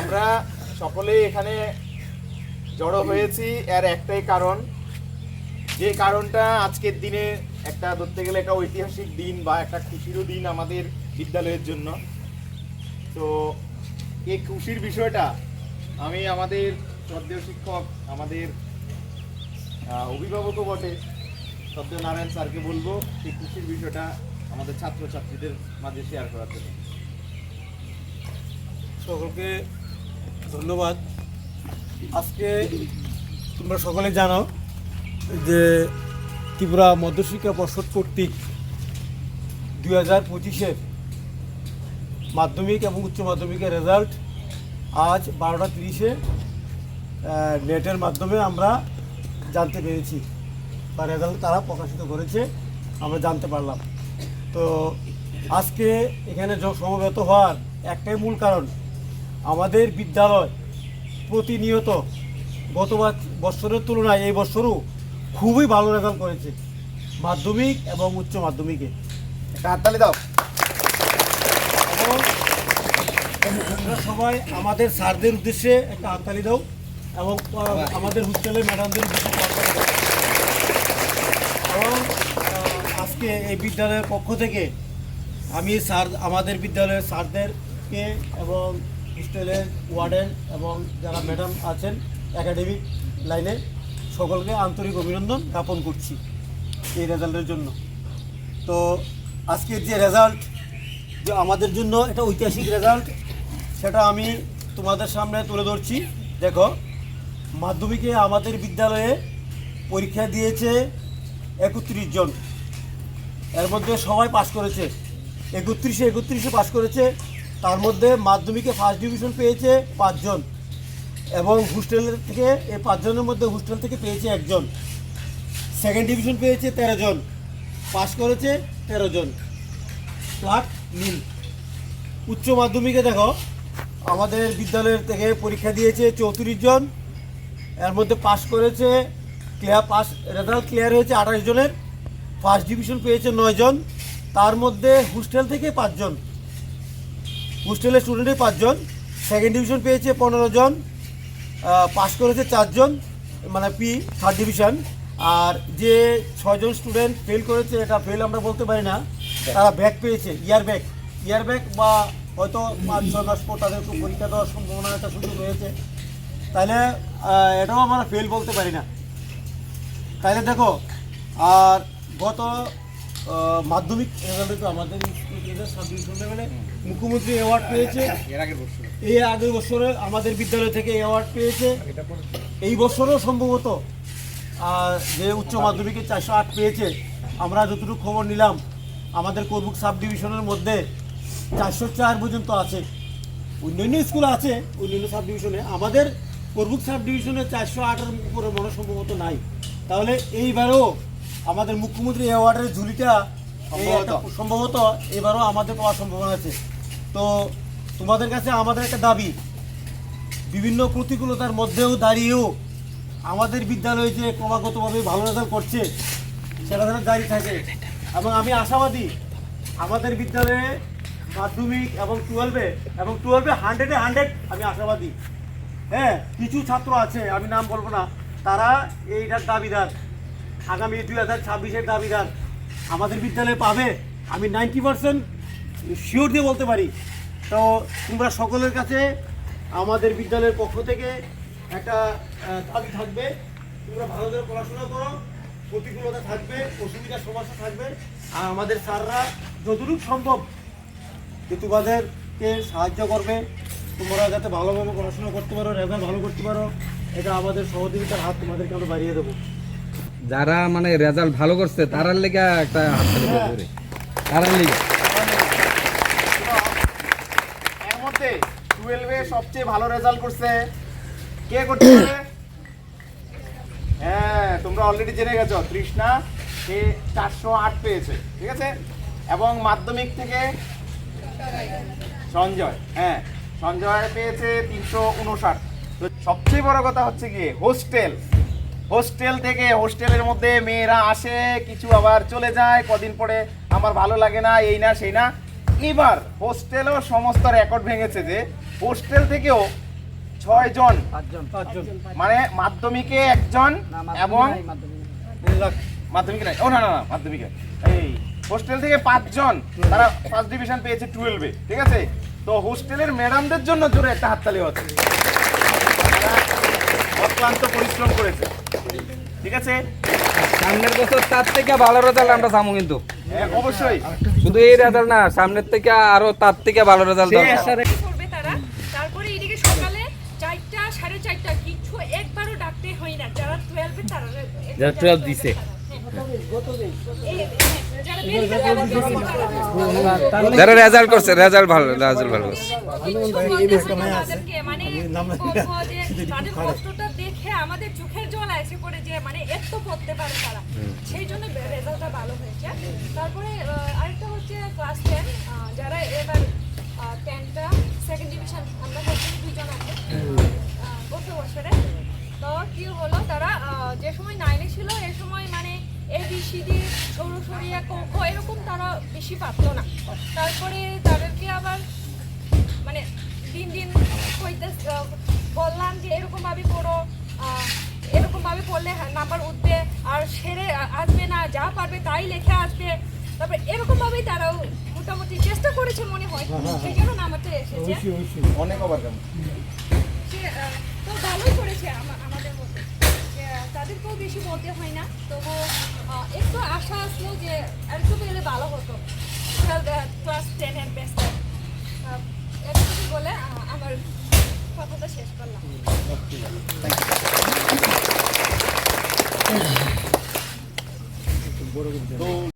আমরা সকলেই এখানে জড়ো হয়েছি, এর একটাই কারণ। যে কারণটা আজকের দিনে একটা ধরতে গেলে একটা ঐতিহাসিক দিন বা একটা খুশিরও দিন আমাদের বিদ্যালয়ের জন্য। তো এই খুশির বিষয়টা আমি আমাদের শ্রদ্ধেয় শিক্ষক, আমাদের অভিভাবকও বটে। শ্রদ্ধেয় নারায়ণ স্যারকে বলব, এই খুশির বিষয়টা আমাদের ছাত্রছাত্রীদের মাঝে শেয়ার করার জন্য। সকলকে ধন্যবাদ। আজকে তোমরা সকলে জানো যে ত্রিপুরা মধ্যশিক্ষা পর্ষদ কর্তৃক দুই হাজার পঁচিশের মাধ্যমিক এবং উচ্চ মাধ্যমিকের রেজাল্ট আজ বারোটা তিরিশে নেটের মাধ্যমে আমরা জানতে পেরেছি বা রেজাল্ট তারা প্রকাশিত করেছে, আমরা জানতে পারলাম। তো আজকে এখানে সমবেত হওয়ার একটাই মূল কারণ আমাদের বিদ্যালয় প্রতিনিয়ত গত বছরের তুলনায় এই বছরও খুবই ভালো রেজাল্ট করেছে মাধ্যমিক এবং উচ্চ মাধ্যমিকে। একটা হাততালি দাও। তোমরা সবাই আমাদের স্যারদের উদ্দেশ্যে একটা হাততালি দাও এবং আমাদের হোস্টেলের ম্যাডামদের উদ্দেশ্যে এবং আজকে এই বিদ্যালয়ের পক্ষ থেকে আমি স্যার আমাদের বিদ্যালয়ের স্যারদেরকে এবং হোস্টেলের ওয়ার্ডেন এবং যারা ম্যাডাম আছেন একাডেমিক লাইনে, সকলকে আন্তরিক অভিনন্দন জ্ঞাপন করছি এই রেজাল্টের জন্য। তো আজকের যে রেজাল্ট, যে আমাদের জন্য এটা ঐতিহাসিক রেজাল্ট, সেটা আমি তোমাদের সামনে তুলে ধরছি। দেখো, মাধ্যমিকে আমাদের বিদ্যালয়ে পরীক্ষা দিয়েছে একত্রিশ জন। এর মধ্যে সবাই পাশ করেছে। একত্রিশে একত্রিশে পাশ করেছে তার মধ্যে মাধ্যমিকে ফার্স্ট ডিভিশন পেয়েছে পাঁচজন এবং হোস্টেলের থেকে, এই পাঁচজনের মধ্যে হোস্টেল থেকে পেয়েছে একজন। সেকেন্ড ডিভিশন পেয়েছে তেরো জন পাশ করেছে তেরো জন ফ্ল্যাট নীল। উচ্চ মাধ্যমিকে দেখো, আমাদের বিদ্যালয়ের থেকে পরীক্ষা দিয়েছে চৌত্রিশ জন। এর মধ্যে পাশ করেছে ক্লিয়ার পাস রেজাল্ট ক্লিয়ার হয়েছে আঠাশ জনের। ফার্স্ট ডিভিশন পেয়েছে নয় জন তার মধ্যে হোস্টেল থেকে পাঁচজন। হোস্টেলের স্টুডেন্টে পাঁচজন সেকেন্ড ডিভিশন পেয়েছে পনেরো জন পাস করেছে চারজন মানে পি থার্ড ডিভিশন আর যে ছয়জন স্টুডেন্ট ফেল করেছে, এটা ফেল আমরা বলতে পারি না, তারা ব্যাক পেয়েছে ইয়ার ব্যাক ইয়ার ব্যাক বা হয়তো পাঁচ, ছয় মাস পর তাদের পরীক্ষা দেওয়ার সম্ভাবনা একটা সুযোগ রয়েছে। তাহলে এটাও আমরা ফেল বলতে পারি না। তাহলে দেখো, আর গত মাধ্যমিক আমাদের সাব ডিভিশন লেভেলে মুখ্যমন্ত্রী অ্যাওয়ার্ড পেয়েছে। এই আগের বছরে আমাদের বিদ্যালয় থেকে অ্যাওয়ার্ড পেয়েছে। এই বছরও সম্ভবত যে উচ্চ মাধ্যমিকে চারশো আট পেয়েছে, আমরা যতটুকু খবর নিলাম, আমাদের করবুক সাব ডিভিশনের মধ্যে চারশো চার পর্যন্ত আছে। অন্যান্য স্কুল আছে, অন্যান্য সাব ডিভিশনে আমাদের করবুক সাব ডিভিশনে চারশো আটের উপরে মনে সম্ভবত নাই। তাহলে এইবারও আমাদের মুখ্যমন্ত্রী অ্যাওয়ার্ডের ঝুলিটা সম্ভবত। সম্ভবত এবারও আমাদের পাওয়ার সম্ভাবনা আছে তো তোমাদের কাছে আমাদের একটা দাবি বিভিন্ন প্রতিকূলতার মধ্যেও দাঁড়িয়েও আমাদের বিদ্যালয়ে যে ক্রমাগতভাবে ভালো রেজাল্ট করছে সেটা যেন জারি থাকে। এবং আমি আশাবাদী আমাদের বিদ্যালয়ে মাধ্যমিক এবং টুয়েলভে এবং টুয়েলভে হান্ড্রেডে হান্ড্রেড আমি আশাবাদী। হ্যাঁ কিছু ছাত্র আছে আমি নাম বলব না তারা এইটার দাবিদার। আগামী দুই হাজার ছাব্বিশের দাবিদার। আমাদের বিদ্যালয়ে পাবে, আমি নাইনটি পার্সেন্ট শিওর দিয়ে বলতে পারি। তো তোমরা সকলের কাছে আমাদের বিদ্যালয়ের পক্ষ থেকে একটা দাবি থাকবে। তোমরা ভালো করে পড়াশোনা করো, প্রতিকূলতা থাকবে অসুবিধা সমস্যা থাকবে। আর আমাদের স্যাররা যতটুকু সম্ভব যে সাহায্য করবে। তোমরা যাতে ভালোভাবে পড়াশোনা করতে পারো রেজাল্ট ভালো করতে পারো, এটা আমাদের সহযোগিতার হাত তোমাদেরকে আমরা বাড়িয়ে দেবো। যারা মানে রেজাল্ট ভালো করছে, তারার লেগে একটা। তারার লেগে। টুয়েলভে সবচেয়ে ভালো রেজাল্ট করছে। কে পারে হ্যাঁ তোমরা অলরেডি জেনে তৃষ্ণা চারশো আট পেয়েছে, ঠিক আছে? এবং মাধ্যমিক থেকে সঞ্জয় হ্যাঁ সঞ্জয় পেয়েছে তিনশো উনষাট। তো সবচেয়ে বড় কথা হচ্ছে গিয়ে, হোস্টেল। হোস্টেল থেকে হোস্টেলের মধ্যে মেয়েরা আসে কিছু আবার চলে যায় কদিন পরে আমার ভালো লাগে না এই না সেই না। এবার হোস্টেলও সমস্ত রেকর্ড ভেঙেছে যে হোস্টেল থেকেও ছয় জন পাঁচজন। মানে মাধ্যমিকে একজন এবং মাধ্যমিক নাই। ও না না না মাধ্যমিকে। এই হোস্টেল থেকে পাঁচজন তারা ফার্স্ট ডিভিশন পেয়েছে টুয়েলভে ঠিক আছে? তো হোস্টেলের ম্যাডামদের জন্য জোরে একটা হাততালি হচ্ছে। অক্লান্ত পরিশ্রম করেছে ঠিক আছে সামনের বছর তার থেকে ভালো রেজাল্ট আমরা চামু কিন্তু হ্যাঁ, অবশ্যই শুধু এই রেজাল্ট না সামনের থেকে আরও তার থেকে ভালো রেজাল্ট সে দরকার আশা করবে তারা তারপরে এদিকে সকালে চারটা সাড়ে চারটা কিছু একবারও ডাকতে হয় না যারা টুয়েলভে তারা যারা 12 দিছে। যারা medical level দিছে তারা- যারা রেজাল্ট করছে রেজাল্ট ভালো রেজাল্ট ভালো করছে আমাদের চোখের জল এসে পড়ে যে মানে এত পড়তে পারে তারা। সেই জন্য রেজাল্টটা ভালো হয়েছে। তারপরে আরেকটা হচ্ছে ক্লাস টেন যারা এবার টেনটা সেকেন্ড ডিভিশন আমরা হচ্ছে দুজন আছে। গত বছরে। তো কি হলো তারা যে সময় নাইনে ছিল এ সময় মানে এ বি সি ডি সরু সরিয়া ক এরকম তারা বেশি পারতো না। তারপরে তাদেরকে আবার মানে দিন দিন কইতে বললাম যে এরকম ভাবে পড়ো আহ, এরকম ভাবে পড়লে নাম্বার উঠবে আর সেরে আসবে না যা পারবে তাই লেখে আসবে। তারপরে এরকম ভাবেই তারাও মোটামুটি চেষ্টা করেছে মনে হয়। সেই জন্য নাম্বারটা এসেছে। অনেক সে তো ভালোই করেছে আমাদের মধ্যে। তাদেরকেও বেশি বলতে হয় না তবু একটু আশা আসলো যে একটু পেলে ভালো হতো। ক্লাস টেনের বেস্ট একটু বলে আমার কথাটা শেষ করলাম। তো